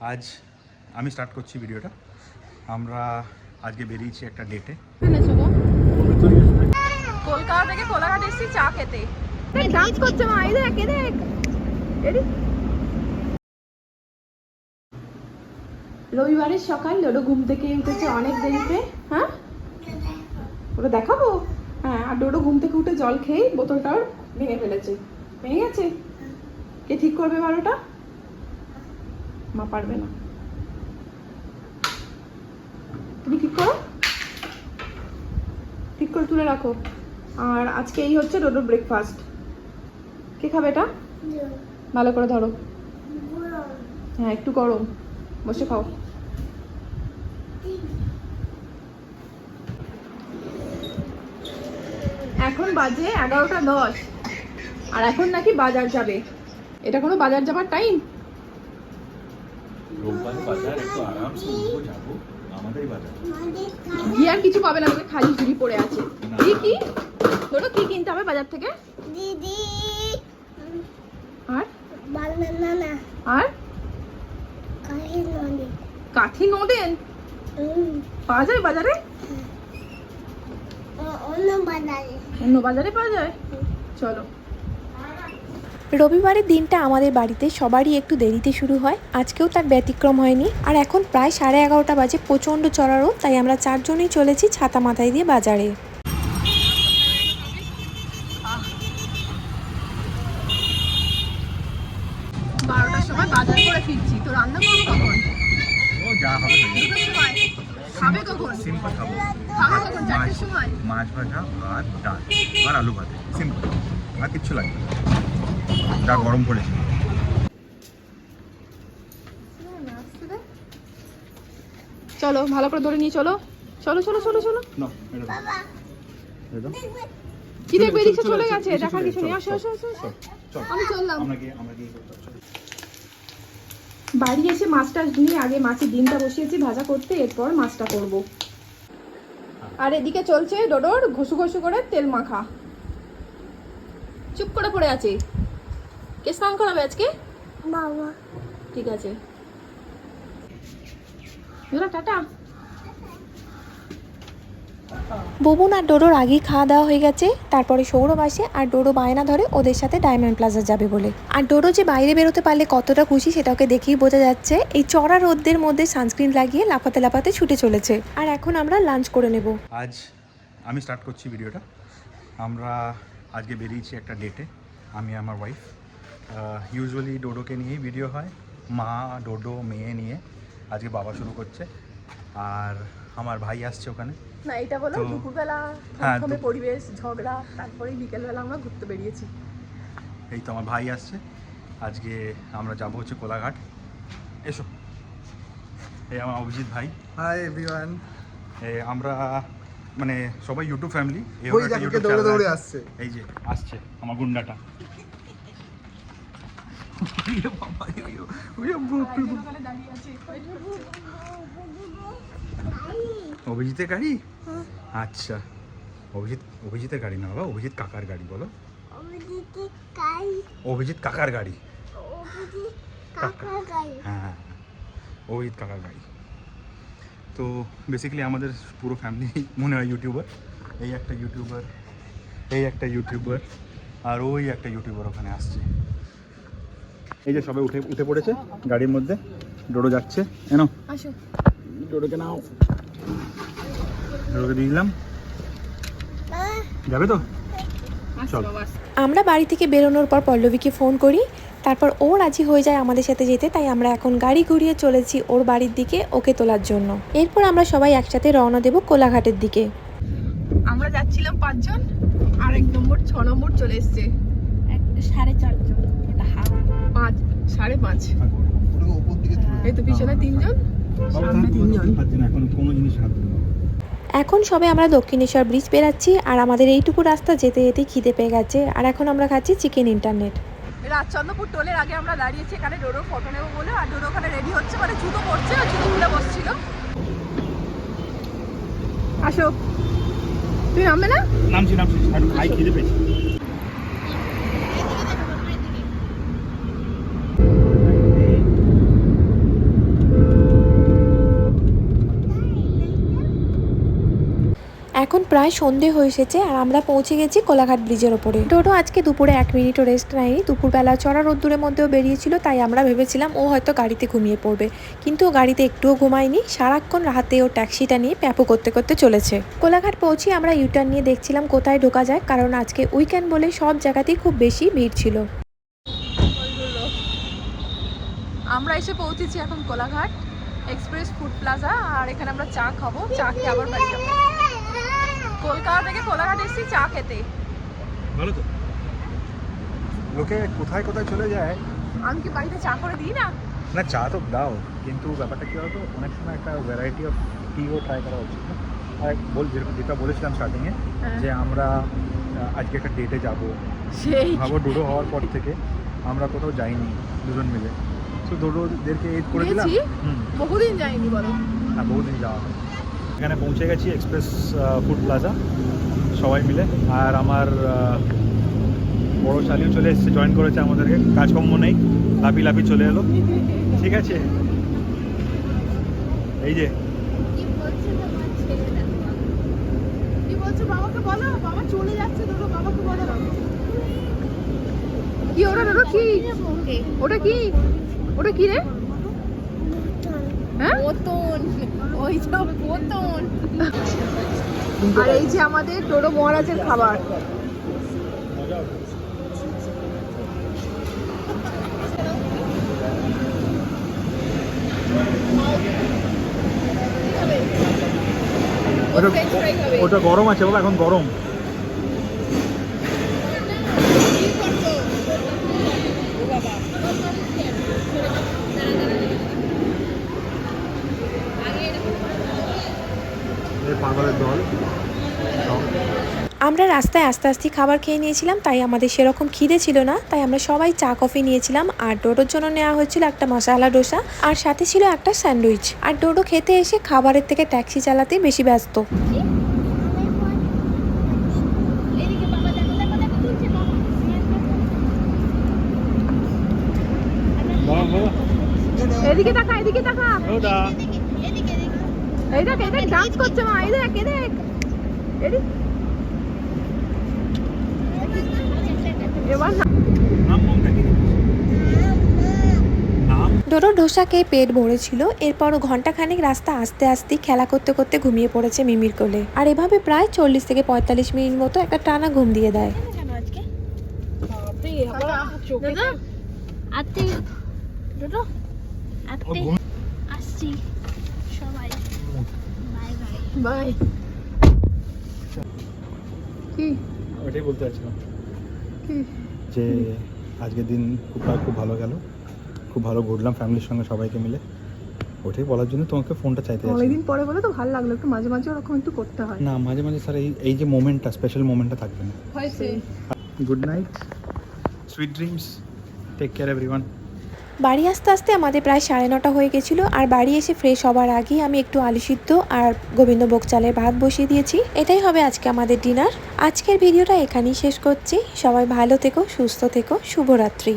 আজ আমি স্টার্ট করছি ভিডিওটা আমরা আজকে বেরিয়েছি একটা ডেটে কলকাতা থেকে কোলাঘাট এসেছি চা খেতে। ডান্স করছে মা এই দেখ এই দেখ। রবিবারের সকাল লোডো ঘুম থেকে উঠেছে অনেক দেরিতে। হ্যাঁ? ওটা দেখাবো? হ্যাঁ আর ডোডো ঘুম থেকে উঠে জল খেয়ে বোতলটা ভেঙে ফেলেছে। ভেঙে গেছে? কে ঠিক করবে বারোটা? মা পারবে না। তুমি ঠিক করো? ঠিক করে তুলে রাখো। আর আজকে এই হচ্ছে ডোডোর ব্রেকফাস্ট কে খাবে এটা? ভালো করে ধরো। হ্যাঁ একটু গরম। বসে খাও। এখন বাজে এগারোটা দশ। আর এখন নাকি বাজার যাবে। এটা কোনো বাজার যাবার টাইম রোববার বাজার একটু আরামসে উঠবো যাব আমাদেরই বাজার। গিয়ে আর কিছু পাবে না খালি ঝুড়ি পড়ে আছে। কি কি? ধরো কি কিনতে হবে বাজার থেকে? দিদি। আর? বানানা। আর? কাঠি নদেন? পাওয়া যায় বাজারে? অন্য বাজারে। অন্য বাজারে পাওয়া যায়? চলো। রবিবারের দিনটা আমাদের বাড়িতে সবারই একটু দেরিতে শুরু হয়। আজকেও তার ব্যতিক্রম হয়নি। আর এখন প্রায় সাড়ে এগারোটা বাজে প্রচণ্ড চড়ারও তাই আমরা চারজনেই চলেছি ছাতা মাথায় দিয়ে বাজারে। বারোটার সময় বাজার করে ফিরছি। তো রান্না করব কখন? ও যা হবে খাবে কখন? সিম্পল খাব। খাবে কখন? চারটের মাছ সময়? মাছ ভাজা ভাত ডাল আর আলু ভাতে। সিম্পল। আর কিচ্ছু লাগবে না। যা গরম পড়েছে। চলো ভালো করে ধরে নিয়ে চলো। চলো চলো চলো চলো। না এটা দাও। এটা দাও। কি দেখবে? এদিকে চলে, গেছে। দেখার কিছু নেই। আসো আসো আসো। আমি চললাম। বাড়ি এসে মাছটা ধুয়ে আগে মাছের ডিমটা বসিয়েছি ভাজা করতে এরপর মাছটা করব। আর এদিকে চলছে ডোডোর ঘষু ঘষু করে তেল মাখা। চুপ করে পড়ে আছে। কে স্নান করাবে আজকে? বাবা। ঠিক আছে। টাটা। ববুন আর ডোডোর আগেই খাওয়া দাওয়া হয়ে গেছে। তারপরে সৌরভ আসে আর ডোডো বায়না ধরে ওদের সাথে ডায়মন্ড প্লাজা যাবে বলে। আর ডোডো যে বাইরে বেরোতে পারলে কতটা খুশি সেটা ওকে দেখেই বোঝা যাচ্ছে। এই চড়া রোদ্দের মধ্যে সানস্ক্রিন লাগিয়ে লাফাতে লাফাতে ছুটে চলেছে। আর এখন আমরা লাঞ্চ করে নেব। আজ আমি স্টার্ট করছি ভিডিওটা আমরা আজকে বেরিয়েছি একটা ডেটে আমি আমার ওয়াইফ ইউজুয়ালি ডোডোকে নিয়েই ভিডিও হয়। মা ডোডো মেয়ে নিয়ে আজকে বাবা শুরু করছে। আর আমার ভাই আসছে ওখানে। না এটা বলো দুপুরবেলা হ্যাঁ, প্রথমে পরিবেশ ঝগড়া তারপরে বিকেলবেলা আমরা ঘুরতে বেরিয়েছি। এই তো আমার ভাই আসছে। আজকে আমরা যাব হচ্ছে কোলাঘাট। এসো। এই আমার অভিজিৎ ভাই। হাই এভরিওয়ান আমরা মানে সবাই ইউটিউব ফ্যামিলি আসছে। এই যে আসছে আমার গুন্ডাটা। অভিজিতের গাড়ি? আচ্ছা। অভিজিৎ, অভিজিতের গাড়ি না বাবা, অভিজিৎ কাকার গাড়ি, বলো। অভিজিৎ কাকার গাড়ি। হ্যাঁ অভিজিৎ কাকার গাড়ি। তো বেসিক্যালি আমাদের পুরো ফ্যামিলি মনে হয় ইউটিউবার এই একটা ইউটিউবার এই একটা ইউটিউবার আর ওই একটা ইউটিউবার ওখানে আসছে। এই যে সবাই উঠে উঠে পড়েছে গাড়ির মধ্যে ডোডো যাচ্ছে এনো? আসো। ডোডোকে নাও। ডোডোকে দিয়ে দিলাম। যাবে তো? চল। আমরা বাড়ি থেকে বেরোনোর পর পল্লবীকে ফোন করি তারপর ও রাজি হয়ে যায় আমাদের সাথে যেতে তাই আমরা এখন গাড়ি ঘুরিয়ে চলেছি ওর বাড়ির দিকে ওকে তোলার জন্য। এরপর আমরা সবাই একসাথে রওনা দেব কোলাঘাটের দিকে। আমরা যাচ্ছিলাম পাঁচজন আর এক নম্বর ছ নম্বর চলে এসছে। সাড়ে চারজন। পাঁচ সাড়ে পাঁচ। এই তো পিছনে তিনজন সামনে তিনজন। এখন কোনো জিনিস হাত এখন সবে আমরা দক্ষিণেশ্বর ব্রিজ পেরাচ্ছি আর আমাদের এইটুকু রাস্তা যেতে যেতে খিদে পেয়ে গেছে। আর এখন আমরা খাচ্ছি চিকেন ইন্টারনেট। রাজচন্দ্রপুর টোলের আগে আমরা দাঁড়িয়েছি এখানে ডোডোর ফটো নেব বলে আর ডোডো ওখানে রেডি হচ্ছে মানে জুতো পড়ছে আর জুতো খুলে বসছিল। আসো। তুমি নামবে না? নামছি নামছি। খাই খিদে পেয়েছি। এখন প্রায় সন্ধে হয়ে এসেছে আর আমরা পৌঁছে গেছি কোলাঘাট ব্রিজের ওপরে। টোটো আজকে দুপুরে এক মিনিটও রেস্ট নেয়নি। দুপুরবেলা চড়া রোদ্দুরের মধ্যেও বেরিয়েছিল, তাই আমরা ভেবেছিলাম ও হয়তো গাড়িতে ঘুমিয়ে পড়বে। কিন্তু ও গাড়িতে একটুও ঘুমায়নি, সারাক্ষণ রাতে ও ট্যাক্সিটা নিয়ে প্যাপো করতে করতে চলেছে। কোলাঘাট পৌঁছে আমরা ইউটার্ন নিয়ে দেখছিলাম কোথায় ঢোকা যায়, কারণ আজকে উইকেন্ড বলে সব জায়গাতেই খুব বেশি ভিড় ছিল। আমরা এসে পৌঁছেছি এখন কোলাঘাট এক্সপ্রেস ফুড প্লাজা আর এখানে আমরা চা খাব। চা খেয়ে আবার বাড়ি যাব। কলকাতা থেকে কোলাঘাট এসেছি চা খেতে। ভালো তো। লোকে কোথায় কোথায় চলে যায়? আমি কি বাড়িতে চা করে দিই না? না চা তো দাও কিন্তু ব্যাপারটা কী বলতো? অনেক সময় একটা ভ্যারাইটি অফ টিও ট্রাই করা উচিত না। আর বল যেরকম যেটা বলেছিলাম স্টার্টিংয়ে হ্যাঁ। যে আমরা আজকে একটা ডেটে যাব। সেই। ভাবো ডোডো হওয়ার পর থেকে আমরা কোথাও যাইনি দুজন মিলে। তো ডোডোদেরকে এড করে দিলাম? বহুদিন যাইনি বলো। হ্যাঁ বহুদিন যাওয়া হয় এখানে পৌঁছে গেছি এক্সপ্রেস ফুড প্লাজা সবাই মিলে। আর আমার বড় শালিও চলে এসেছে জয়েন করেছে আমাদেরকে। কাজকর্ম নেই লাপি লাপি চলে এলো। ঠিক আছে? এই যে। কি বলছো বাবাকে বলো বাবা চলে যাচ্ছে ধরো বাবাকে বলো। কি ওটা কি? ওটা কি? ওটা কি রে? হ্যাঁ? ওই সব বোতল আর এই যে আমাদের টোটো মহারাজের খাবার। ওটা গরম আছে, বাবা, এখন গরম এই পাগলের দল। আমরা রাস্তায় আস্তে আস্তে খাবার খেয়ে নিয়েছিলাম তাই আমাদের সেরকম খিদে ছিল না। তাই আমরা সবাই চা কফি নিয়েছিলাম আর ডোডোর জন্য নেওয়া হয়েছিল একটা মশালা ডোসা আর সাথে ছিল একটা স্যান্ডউইচ। আর ডোডো খেতে এসে খাবারের থেকে ট্যাক্সি চালাতে বেশি ব্যস্ত। এদিকে তাকা এদিকে তাকা ওদা এদিকে এদিকে এদিকে এই দেখ এই দেখ ডান্স করছে মা এই দেখ এই দেখ। এবার নাম কি নাম ডোডো খেয়ে পেট ভরেছিল এরপরও ঘন্টাখানেক রাস্তা আস্তে আস্তে খেলা করতে করতে ঘুমিয়ে পড়েছে মিমির কোলে। আর এভাবে প্রায় চল্লিশ থেকে পঁয়তাল্লিশ মিনিট মতো একটা টানা ঘুম দিয়ে দেয়। আসছি। বাই কি? ওটাই বলতে চাচ্ছিলাম। কি? যে আজকের দিন খুব খুব ভালো গেল। খুব ভালো ঘুরলাম ফ্যামিলির সঙ্গে সবাইকে মিলে। ওটাই বলার জন্য তোমাকে ফোনটা চাইতে অনেকদিন পরে বলে তো ভালো লাগল একটু মাঝে মাঝে ওরকম একটু করতে হয়। না মাঝে মাঝে স্যার এই এই যে মোমেন্টটা স্পেশাল মোমেন্টটা থাকবে না। হয়েছে। Good night sweet dreams take care everyone বাড়ি আসতে আসতে আমাদের প্রায় সাড়ে নটা হয়ে গেছিল, আর বাড়ি এসে ফ্রেশ হবার আগেই আমি একটু আলু সিদ্ধ আর গোবিন্দভোগ চালের ভাত বসিয়ে দিয়েছি। এটাই হবে আজকে আমাদের ডিনার আজকের ভিডিওটা এখানেই শেষ করছি। সবাই ভালো থেকো, সুস্থ থেকো। শুভরাত্রি।